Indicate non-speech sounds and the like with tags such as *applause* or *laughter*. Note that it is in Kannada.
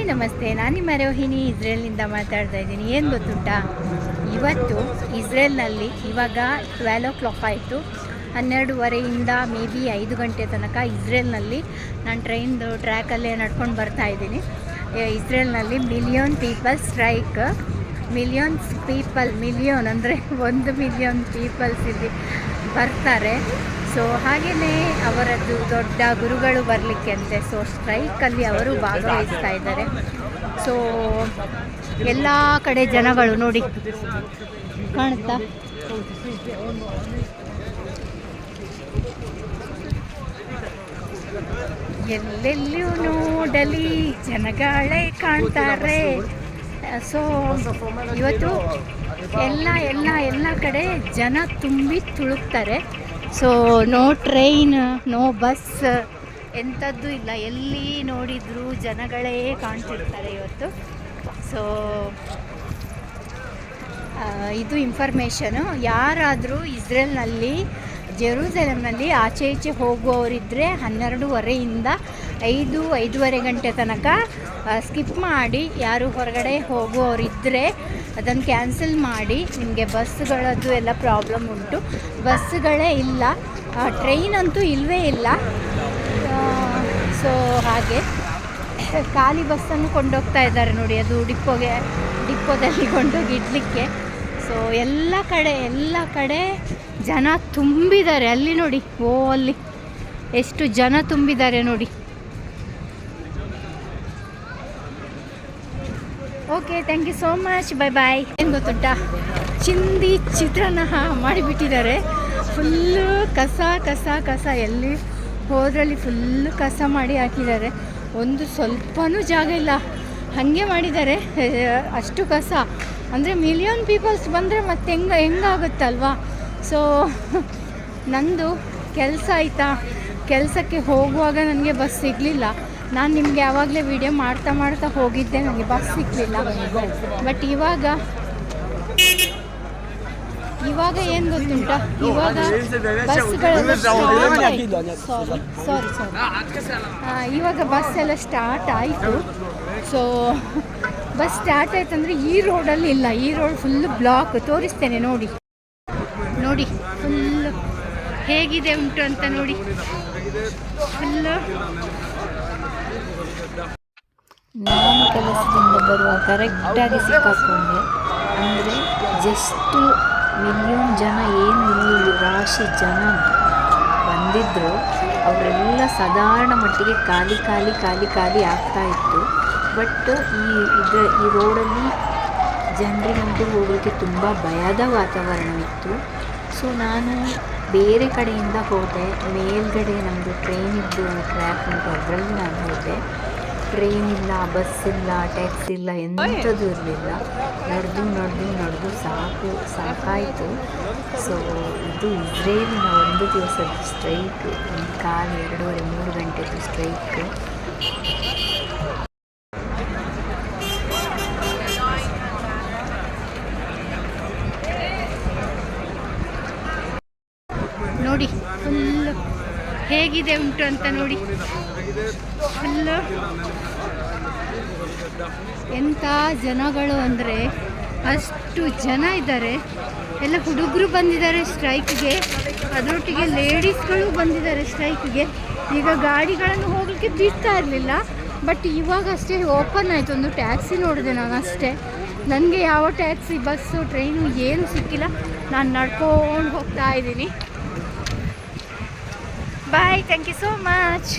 ಹಾಯ್, ನಮಸ್ತೆ. ನಾನು ನಿಮ್ಮ ರೋಹಿಣಿ, ಇಸ್ರೇಲ್ನಿಂದ ಮಾತಾಡ್ತಾ ಇದ್ದೀನಿ. ಏನು ಗೊತ್ತುಂಟ? ಇವತ್ತು ಇಸ್ರೇಲ್ನಲ್ಲಿ ಇವಾಗ ಟ್ವೆಲ್ ಓ ಕ್ಲಾಕ್ ಆಯಿತು. ಹನ್ನೆರಡುವರೆಯಿಂದ ಮೇ ಬಿ ಐದು ಗಂಟೆ ತನಕ ಇಸ್ರೇಲ್ನಲ್ಲಿ ನಾನು ಟ್ರೈನ್ದು ಟ್ರ್ಯಾಕಲ್ಲೇ ನಡ್ಕೊಂಡು ಬರ್ತಾ ಇದ್ದೀನಿ. ಇಸ್ರೇಲ್ನಲ್ಲಿ million people strike millions people million ಅಂದರೆ ಒಂದು ಮಿಲಿಯನ್ ಪೀಪಲ್ಸ್ ಇಲ್ಲಿ ಬರ್ತಾರೆ. ಸೊ ಹಾಗೆಯೇ ಅವರದ್ದು ದೊಡ್ಡ ಗುರುಗಳು ಬರಲಿಕ್ಕೆ ಅಂತೆ. ಸೊ ಸ್ಟ್ರೈಕಲ್ಲಿ ಅವರು ಭಾಗವಹಿಸ್ತಾ ಇದ್ದಾರೆ. ಸೊ ಎಲ್ಲ ಕಡೆ ಜನಗಳು ನೋಡಿ. ಕಾಣುತ್ತಾ? ಎಲ್ಲೆಲ್ಲಿಯೂ ನೋಡಲಿ, ಜನಗಳೇ ಕಾಣ್ತಾರೆ. ಸೊ ಇವತ್ತು ಎಲ್ಲ ಎಲ್ಲ ಎಲ್ಲ ಕಡೆ ಜನ ತುಂಬಿ ತುಳುಕ್ತಾರೆ. So no train no bus ಎಂಥದ್ದು ಇಲ್ಲ. ಎಲ್ಲಿ ನೋಡಿದರೂ ಜನಗಳೇ ಕಾಣ್ತಿರ್ತಾರೆ ಇವತ್ತು. ಸೊ ಇದು ಇನ್ಫಾರ್ಮೇಷನು ಯಾರಾದರೂ ಇಸ್ರೇಲ್ನಲ್ಲಿ ಜೆರೂಸಲಮ್ನಲ್ಲಿ ಆಚೆ ಈಚೆ ಹೋಗುವವರಿದ್ದರೆ ಹನ್ನೆರಡೂವರೆಯಿಂದ ಐದು, ಐದೂವರೆ ಗಂಟೆ ತನಕ ಸ್ಕಿಪ್ ಮಾಡಿ ಯಾರು ಹೊರಗಡೆ ಹೋಗುವವರಿದ್ದರೆ ಅದನ್ನು ಕ್ಯಾನ್ಸಲ್ ಮಾಡಿ ನಿಮಗೆ ಬಸ್ಗಳದ್ದು ಎಲ್ಲ ಪ್ರಾಬ್ಲಮ್ ಉಂಟು. ಬಸ್ಸುಗಳೇ ಇಲ್ಲ. ಟ್ರೈನ್ ಅಂತೂ ಇಲ್ಲವೇ ಇಲ್ಲ. ಸೊ ಹಾಗೆ ಖಾಲಿ ಬಸ್ಸನ್ನು ಕೊಂಡೋಗ್ತಾ ಇದ್ದಾರೆ ನೋಡಿ. ಅದು ಡಿಪ್ಪೋಗೆ ಡಿಪ್ಪೋದಲ್ಲಿ ಕೊಂಡೋಗಿ ಇಡಲಿಕ್ಕೆ. ಸೊ ಎಲ್ಲ ಕಡೆ ಎಲ್ಲ ಕಡೆ ಜನ ತುಂಬಿದ್ದಾರೆ. ಅಲ್ಲಿ ನೋಡಿ, ಓ ಅಲ್ಲಿ ಎಷ್ಟು ಜನ ತುಂಬಿದ್ದಾರೆ ನೋಡಿ. Okay thank you so much bye bye ಏನು ಗೊತ್ತುಂಟ? ಚಿಂದಿ ಚಿತ್ರಾನ್ನ ಮಾಡಿಬಿಟ್ಟಿದ್ದಾರೆ. ಫುಲ್ಲು ಕಸ ಕಸ ಕಸ ಎಲ್ಲಿ ಹೋದ್ರಲ್ಲಿ ಫುಲ್ಲು ಕಸ ಮಾಡಿ ಹಾಕಿದ್ದಾರೆ. ಒಂದು ಸ್ವಲ್ಪನೂ ಜಾಗ ಇಲ್ಲ. ಹಾಗೆ ಮಾಡಿದ್ದಾರೆ. *laughs* ಅಷ್ಟು ಕಸ. ಅಂದರೆ ಮಿಲಿಯನ್ ಪೀಪಲ್ಸ್ ಬಂದರೆ ಮತ್ತೆ ಹೆಂಗೆ, ಹೆಂಗಾಗುತ್ತಲ್ವಾ? ಸೊ *laughs* ನಂದು ಕೆಲಸ ಆಯಿತಾ? ಕೆಲಸಕ್ಕೆ ಹೋಗುವಾಗ ನನಗೆ ಬಸ್ ಸಿಗಲಿಲ್ಲ. ನಾನು ನಿಮಗೆ ಯಾವಾಗಲೇ ವಿಡಿಯೋ ಮಾಡ್ತಾ ಮಾಡ್ತಾ ಹೋಗಿದ್ದೆ ನನಗೆ ಬಸ್ ಸಿಕ್ಕಲಿಲ್ಲ ಬಟ್ ಇವಾಗ ಇವಾಗ ಏನು ಗೊತ್ತುಂಟ? ಇವಾಗ ಬಸ್ಗಳೆಲ್ಲ ಸಾರಿ ಸಾರಿ ಸಾರಿ ಇವಾಗ ಬಸ್ ಎಲ್ಲ ಸ್ಟಾರ್ಟ್ ಆಯಿತು. ಸೊ ಬಸ್ ಸ್ಟಾರ್ಟ್ ಆಯ್ತು ಅಂದರೆ ಈ ರೋಡಲ್ಲಿ ಇಲ್ಲ. ಈ ರೋಡ್ ಫುಲ್ ಬ್ಲಾಕ್ ತೋರಿಸ್ತೇನೆ ನೋಡಿ. ನೋಡಿ ಫುಲ್ ಹೇಗಿದೆ ಉಂಟು ಅಂತ ನೋಡಿ. ಫುಲ್ ನಾನು ಕೆಲಸದಿಂದ ಬರುವ ಕರೆಕ್ಟಾಗಿ ಸಿಕ್ಕಾಕೊಂಡೆ. ಅಂದರೆ ಜಸ್ಟ್ ಮಿಲಿಯನ್ ಜನ ಏನು ಇಲ್ಲಿ ರಾಶಿ ಜನ ಬಂದಿದ್ದರು ಅವರೆಲ್ಲ ಸಾಧಾರಣ ಮಟ್ಟಿಗೆ ಖಾಲಿ ಖಾಲಿ ಖಾಲಿ ಖಾಲಿ ಆಗ್ತಾ ಇತ್ತು. ಬಟ್ ಈ ಇದ, ಈ ರೋಡಲ್ಲಿ ಜನರಿಗಂತೂ ಹೋಗಲಿಕ್ಕೆ ತುಂಬ ಭಯದ ವಾತಾವರಣವಿತ್ತು. ಸೊ ನಾನು ಬೇರೆ ಕಡೆಯಿಂದ ಹೋದೆ. ಮೇಲ್ಗಡೆ ನಮ್ಮದು ಟ್ರೈನ್ ಇದ್ದು ಟ್ರ್ಯಾಕ್ ಉಂಟು, ಅದರಲ್ಲಿ ನಾನು ಹೋದೆ. ಟ್ರೈನ್ ಇಲ್ಲ ಬಸ್ ಇಲ್ಲ ಟ್ಯಾಕ್ಸಿ ಇಲ್ಲ, ಎಂಥದ್ದು ಇರಲಿಲ್ಲ. ನಡೆದು ನಡೆದು ನಡೆದು ಸಾಕು, ಸಾಕಾಯಿತು. ಸೊ ಇದು ಇಸ್ರೇಲಿನ ಒಂದು ದಿವಸದ ಸ್ಟ್ರೈಕ್ ಒಂದು ಕಾಲು ಎರಡೂವರೆ, ಮೂರು ಗಂಟೆದು ಸ್ಟ್ರೈಕ್ ನೋಡಿ ಫುಲ್ ಹೇಗಿದೆ ಉಂಟು ಅಂತ ನೋಡಿ. ಫುಲ್ ಎಂಥ ಜನಗಳು ಅಂದರೆ ಅಷ್ಟು ಜನ ಇದ್ದಾರೆ. ಎಲ್ಲ ಹುಡುಗರು ಬಂದಿದ್ದಾರೆ ಸ್ಟ್ರೈಕ್ಗೆ. ಅದರೊಟ್ಟಿಗೆ ಲೇಡೀಸ್ಗಳು ಬಂದಿದ್ದಾರೆ ಸ್ಟ್ರೈಕ್ಗೆ. ಈಗ ಗಾಡಿಗಳನ್ನು ಹೋಗಲಿಕ್ಕೆ ಬಿಡ್ತಾ ಇರಲಿಲ್ಲ. ಬಟ್ ಇವಾಗ ಅಷ್ಟೇ ಓಪನ್ ಆಯಿತು. ಒಂದು ಟ್ಯಾಕ್ಸಿ ನೋಡಿದೆ ನಾನು ಅಷ್ಟೇ. ನನಗೆ ಯಾವ ಟ್ಯಾಕ್ಸಿ, ಬಸ್ಸು, ಟ್ರೈನು ಏನು ಸಿಕ್ಕಿಲ್ಲ. ನಾನು ನಡ್ಕೊಂಡು ಹೋಗ್ತಾ ಇದ್ದೀನಿ. Bye thank you so much